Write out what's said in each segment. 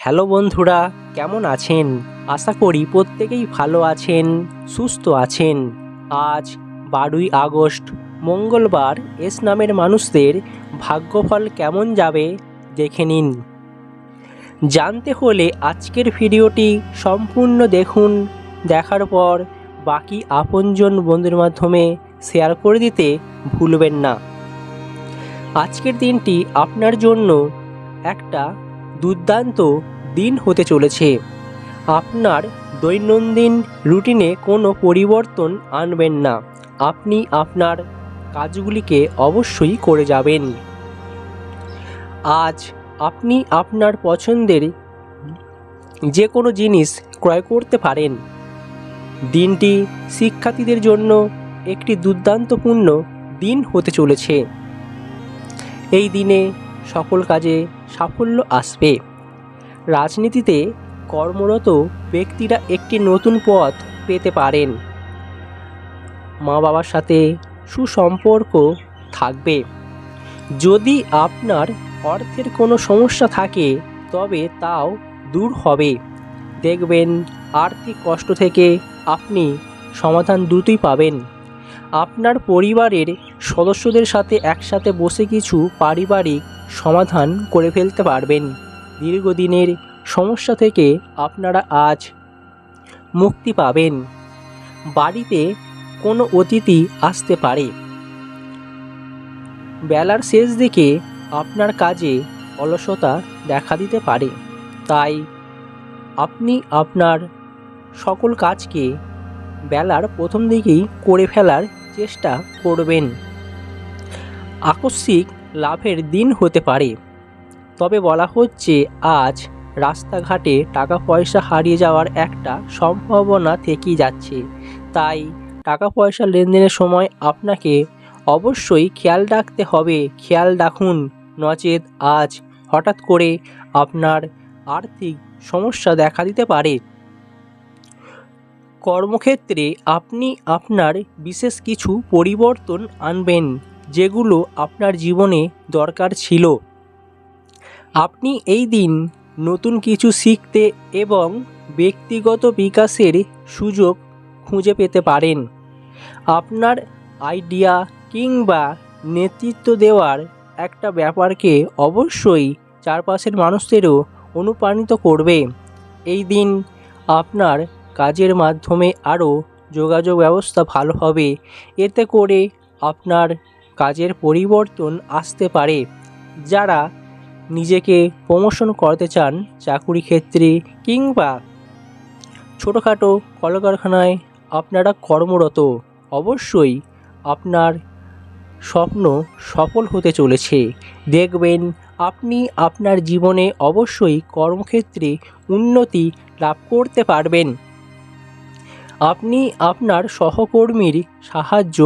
Hello বন্ধুরা, কেমন আছেন? আশা করি প্রত্যেকেই ভালো আছেন, সুস্থ আছেন। আজ বারোই আগস্ট, মঙ্গলবার এস নামের মানুষদের ভাগ্যফল কেমন যাবে দেখে নিন। জানতে হলে আজকের ভিডিওটি সম্পূর্ণ দেখুন, দেখার পর বাকি আপনজন বন্ধুর মাধ্যমে শেয়ার করে দিতে ভুলবেন না। আজকের দিনটি আপনার জন্য একটা দুর্দান্ত দিন হতে চলেছে। আপনার দৈনন্দিন রুটিনে কোনো পরিবর্তন আনবেন না। আপনি আপনার কাজগুলিকে অবশ্যই করে যাবেন। আজ আপনি আপনার পছন্দের যে কোনো জিনিস ক্রয় করতে পারেন। দিনটি শিক্ষার্থীদের জন্য একটি দুর্দান্তপূর্ণ দিন হতে চলেছে। এই দিনে সকল কাজে সাফল্য আসবে। রাজনীতিতে কর্মরত ব্যক্তিরা একটি নতুন পথ পেতে পারেন। মা বাবার সাথে সুসম্পর্ক থাকবে। যদি আপনার অর্থের কোনো সমস্যা থাকে, তবে তাও দূর হবে। দেখবেন আর্থিক কষ্ট থেকে আপনি সমাধান দ্রুতই পাবেন। আপনার পরিবারের সদস্যদের সাথে একসাথে বসে কিছু পারিবারিক সমাধান করে ফেলতে পারবেন। দীর্ঘদিনের সমস্যা থেকে আপনারা আজ মুক্তি পাবেন। বাড়িতে কোনো অতিথি আসতে পারে। বেলার শেষ দিকে আপনার কাজে অলসতা দেখা দিতে পারে। তাই আপনি আপনার সকল কাজকে বেলার প্রথম দিকেই করে ফেলার চেষ্টা করবেন। আকস্মিক লাভের দিন হতে পারে। তবে বলা হচ্ছে, আজ রাস্তাঘাটে টাকা পয়সা হারিয়ে যাওয়ার একটা সম্ভাবনা থেকেই যাচ্ছে। তাই টাকা পয়সা লেনদেনের সময় আপনাকে অবশ্যই খেয়াল রাখতে হবে। খেয়াল রাখুন, নচেত আজ হঠাৎ করে আপনার আর্থিক সমস্যা দেখা দিতে পারে। কর্মক্ষেত্রে আপনি আপনার বিশেষ কিছু পরিবর্তন আনবেন। যেগুলো আপনার জীবনে দরকার ছিল। আপনি এই দিন নতুন কিছু শিখতে এবং ব্যক্তিগত বিকাশের সুযোগ খুঁজে পেতে পারেন। আপনার আইডিয়া কিংবা নেতৃত্ব দেওয়ার একটা ব্যাপারকে অবশ্যই চারপাশের মানুষদেরও অনুপ্রাণিত করবে। এই দিন আপনার কাজের মাধ্যমে আরও যোগাযোগ ব্যবস্থা ভালো হবে। এতে করে আপনার কাজের পরিবর্তন আসতে পারে। যারা নিজেকে প্রমোশন করতে চান চাকুরি ক্ষেত্রে কিংবা ছোটোখাটো কলকারখানায় আপনারা কর্মরত, অবশ্যই আপনার স্বপ্ন সফল হতে চলেছে। দেখবেন আপনি আপনার জীবনে অবশ্যই কর্মক্ষেত্রে উন্নতি লাভ করতে পারবেন। আপনি আপনার সহকর্মীর সাহায্য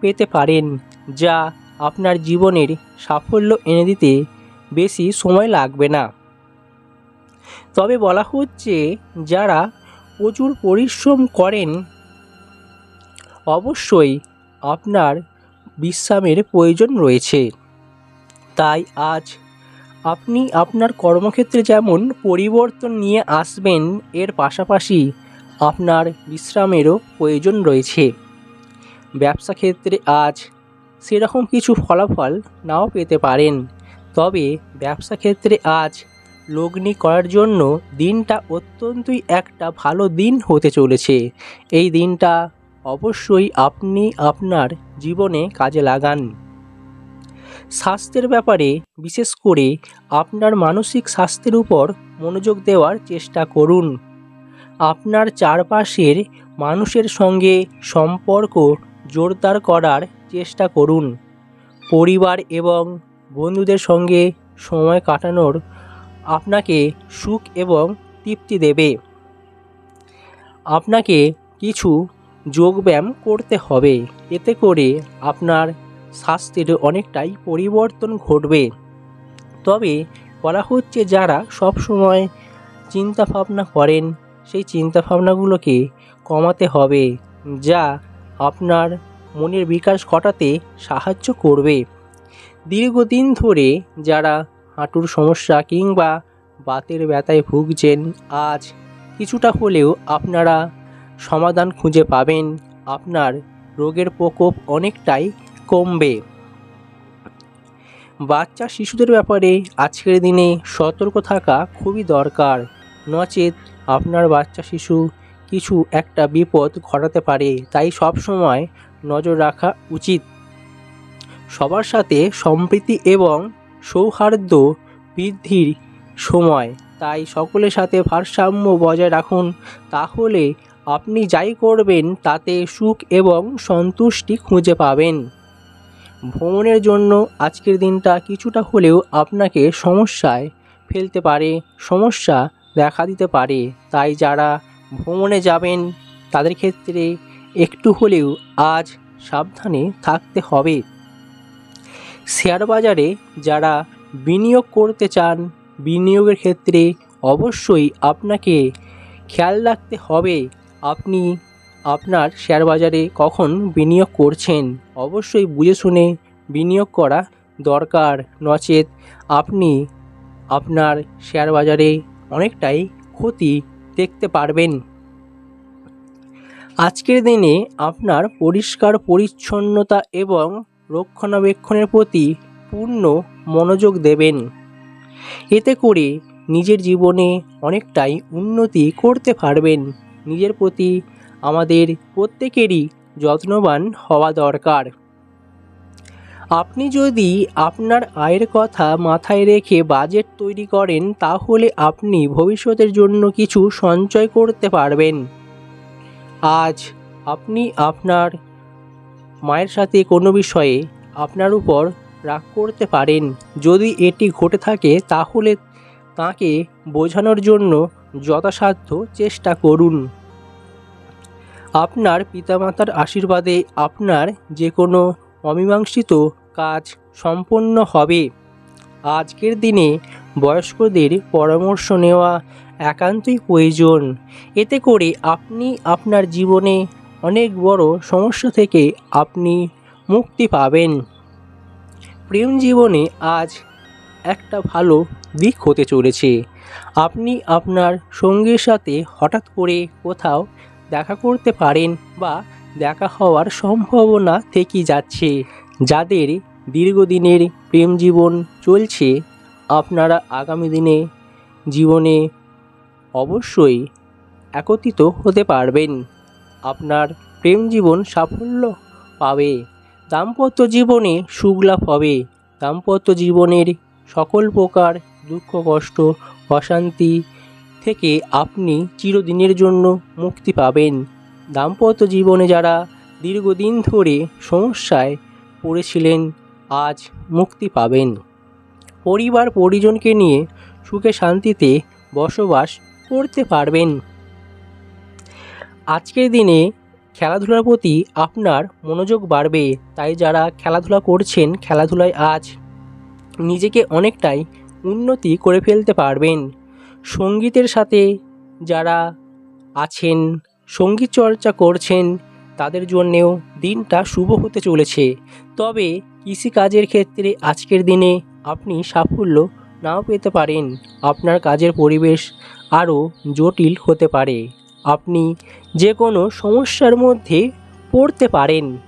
পেতে পারেন। যা আপনার জীবনের সাফল্য এনে দিতে বেশি সময় লাগবে না। তবে বলা হচ্ছে, যারা প্রচুর পরিশ্রম করেন, অবশ্যই আপনার বিশ্রামের প্রয়োজন রয়েছে। তাই আজ আপনি আপনার কর্মক্ষেত্রে যেমন পরিবর্তন নিয়ে আসবেন, এর পাশাপাশি আপনার বিশ্রামেরও প্রয়োজন রয়েছে। ব্যবসা ক্ষেত্রে আজ সেরকম কিছু ফলাফল নাও পেতে পারেন। তবে ব্যবসা ক্ষেত্রে আজ লগ্নি করার জন্য দিনটা অত্যন্তই একটা ভালো দিন হতে চলেছে। এই দিনটা অবশ্যই আপনি আপনার জীবনে কাজে লাগান। স্বাস্থ্যের ব্যাপারে বিশেষ করে আপনার মানসিক স্বাস্থ্যের উপর মনোযোগ দেওয়ার চেষ্টা করুন। আপনার চারপাশের মানুষের সঙ্গে সম্পর্ক জোরদার করার চেষ্টা করুন। পরিবার এবং বন্ধুদের সঙ্গে সময় কাটানোর আপনাকে সুখ এবং তৃপ্তি দেবে। আপনাকে কিছু যোগব্যায়াম করতে হবে। এতে করে আপনার স্বাস্থ্যের অনেকটাই পরিবর্তন ঘটবে। তবে বলা হচ্ছে যারা সব সময় চিন্তা ভাবনা করেন, সেই চিন্তা ভাবনাগুলোকে কমাতে হবে, যা আপনার মনের বিকাশ ঘটাতে সাহায্য করবে। দীর্ঘদিন ধরে যারা হাঁটুর সমস্যা কিংবা বাতের ব্যথায় ভুগছেন, আজ কিছুটা হলেও আপনারা সমাধান খুঁজে পাবেন। আপনার রোগের প্রকোপ অনেকটাই কমবে। বাচ্চা শিশুদের ব্যাপারে আজকের দিনে সতর্ক থাকা খুবই দরকার। নচেত আপনার বাচ্চা শিশু কিছু একটা বিপদ ঘটাতে পারে, তাই সব সময় নজর রাখা উচিত। সবার সাথে সম্প্রীতি এবং সৌহার্দ্য বৃদ্ধির সময়, তাই সকলের সাথে ভারসাম্য বজায় রাখুন। তাহলে আপনি যাই করবেন, তাতে সুখ এবং সন্তুষ্টি খুঁজে পাবেন। ভ্রমণের জন্য আজকের দিনটা কিছুটা হলেও আপনাকে সমস্যায় ফেলতে পারে, সমস্যা দেখা দিতে পারে। তাই যারা ভ্রমণে যাবেন, তাদের ক্ষেত্রে একটু হলেও আজ সাবধানে থাকতে হবে। শেয়ার বাজারে যারা বিনিয়োগ করতে চান, বিনিয়োগের ক্ষেত্রে অবশ্যই আপনাকে খেয়াল রাখতে হবে, আপনি আপনার শেয়ার বাজারে কখন বিনিয়োগ করছেন। অবশ্যই বুঝে শুনে বিনিয়োগ করা দরকার, নচেত আপনি আপনার শেয়ার বাজারে অনেকটাই ক্ষতি দেখতে পারবেন। আজকের দিনে আপনার পরিষ্কার, পরিচ্ছন্নতা এবং রক্ষণাবেক্ষণের প্রতি পূর্ণ মনোযোগ দেবেন। এতে করে নিজের জীবনে অনেকটাই উন্নতি করতে পারবেন। নিজের প্রতি আমাদের প্রত্যেকেরই যত্নবান হওয়া দরকার। আপনি যদি আপনার আয়ের কথা মাথায় রেখে বাজেট তৈরি করেন, তাহলে আপনি ভবিষ্যতের জন্য কিছু সঞ্চয় করতে পারবেন। আজ আপনি আপনার মায়ের সাথে কোনো বিষয়ে আপনার উপর রাগ করতে পারেন। যদি এটি ঘটে থাকে, তাহলে তাকে বোঝানোর জন্য যথাসাধ্য চেষ্টা করুন। আপনার পিতামাতার আশীর্বাদে আপনার যে কোনো অমীমাংসিত কাজ সম্পন্ন হবে। আজকের দিনে বয়স্কদের পরামর্শ নেওয়া একান্তই প্রয়োজন। এতে করে আপনি আপনার জীবনে অনেক বড় সমস্যা থেকে আপনি মুক্তি পাবেন। প্রেম জীবনে আজ একটা ভালো দিক হতে চলেছে। আপনি আপনার সঙ্গীর সাথে হঠাৎ করে কোথাও দেখা করতে পারেন বা দেখা হওয়ার সম্ভাবনা থেকে যাচ্ছে। যাদের দীর্ঘদিনের প্রেম জীবন চলছে, আপনারা আগামী দিনে জীবনে অবশ্যই একত্রিত হতে পারবেন। আপনার প্রেম জীবন সাফল্য পাবে। দাম্পত্য জীবনে সুখলাভ হবে। দাম্পত্য জীবনের সকল প্রকার দুঃখ, কষ্ট, অশান্তি থেকে আপনি চিরদিনের জন্য মুক্তি পাবেন। দাম্পত্য জীবনে যারা দীর্ঘদিন ধরে সমস্যায় পড়েছিলেন, আজ মুক্তি পাবেন। পরিবার পরিজনকে নিয়ে সুখে শান্তিতে বসবাস করতে পারবেন। আজকের দিনে খেলাধুলার প্রতি আপনার মনোযোগ বাড়বে, তাই যারা খেলাধুলা করছেন, খেলাধুলায় আজ নিজেকে অনেকটাই উন্নতি করে ফেলতে পারবেন। সঙ্গীতের সাথে যারা আছেন, সংগীত চর্চা করছেন তাদের জন্যেও দিনটা শুভ হতে চলেছে। তবে কৃষিকাজের ক্ষেত্রে আজকের দিনে আপনি সাফল্য নাও পেতে পারেন। আপনার কাজের পরিবেশ আরও জটিল হতে পারে। আপনি যে কোনো সমস্যার মধ্যে পড়তে পারেন।